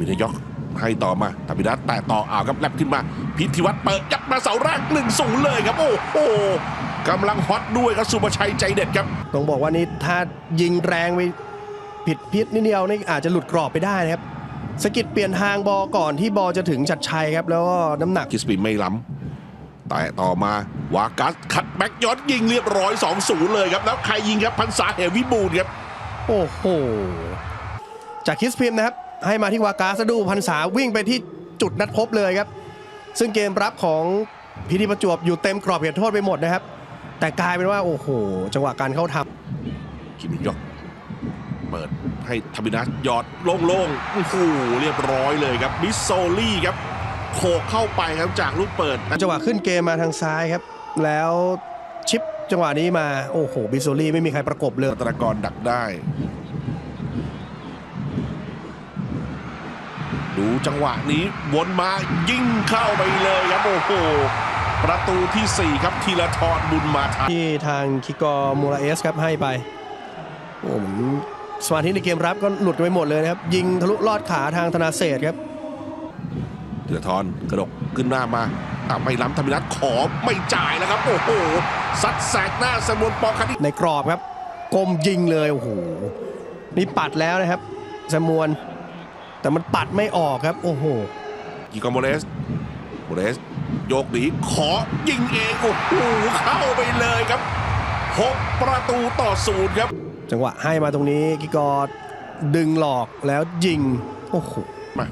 มินายกให้ต่อมาธรรมินัทแต่ต่ออ่าวครับแลบขึ้นมา พิธีวัตรเปิดยัดมาเสาแรกหนึ่งสูงเลยครับ โอ้โหกำลังฮอตด้วยครับสุภชัยใจเด็ดครับ ต้องบอกว่านี่ถ้ายิงแรงไปผิดพิษนิดเดียวนี่อาจจะหลุดกรอบไปได้นะครับสกิดเปลี่ยนทางบอลก่อนที่บอลจะถึงชัดชัยครับ แล้วก็น้ำหนักคิสปีไม่ล้ำแต่ต่อมาวากัสคัดแบ็กย้อนยิงเรียบร้อย2 0เลยครับ แล้วใครยิงครับพันษาเหวิบูลย์ครับ โอ้โห จากคิสพิมพ์นะครับ ให้มาที่วากาสะดูพันษาวิ่งไปที่จุดนัดพบเลยครับ ซึ่งเกมรับของพิธีประจวบอยู่เต็มกรอบเขตโทษไปหมดนะครับ แต่กลายเป็นว่าโอ้โห จังหวะการเข้าทำคิมมินยกเปิดให้ธรรมินัทหยอดโล่งๆโอ้โหเรียบร้อยเลยครับมิสโซลี่ครับโขกเข้าไปครับจากลูกเปิดจังหวะขึ้นเกมมาทางซ้ายครับ แล้วชิปจังหวะนี้มาโอ้โหบิโซลี่ไม่มีใครประกบเลยตรากรดักได้ ดูจังหวะนี้วนมายิงเข้าไปเลยครับ โอ้โห ประตูที่ 4 ครับธีรทรบุญมาทันที่ทางคิกอร์มูราเอสครับให้ไปโอ้โหสมาธิในเกมรับก็หลุดไปหมดเลยนะครับ ยิงทะลุลอดขาทางธนาเศษครับธีรทรกระดกขึ้นหน้ามาอะไม่ล้ำธรรมินัทขอไม่จ่ายแล้วครับ โอ้โหซัดแสกหน้าสมวนปอคันในกรอบครับกลมยิงเลยโอ้โหนี่ปัดแล้วนะครับสมวน แต่มันปัดไม่ออกครับ โอ้โหกิกอโมเรสโมเรสโยกหนีขอยิงเองโอ้โหเข้าไปเลยครับหกประตูต่อศูนย์ครับ จังหวะให้มาตรงนี้กิกอร์ดึงหลอกแล้วยิง โอ้โหมา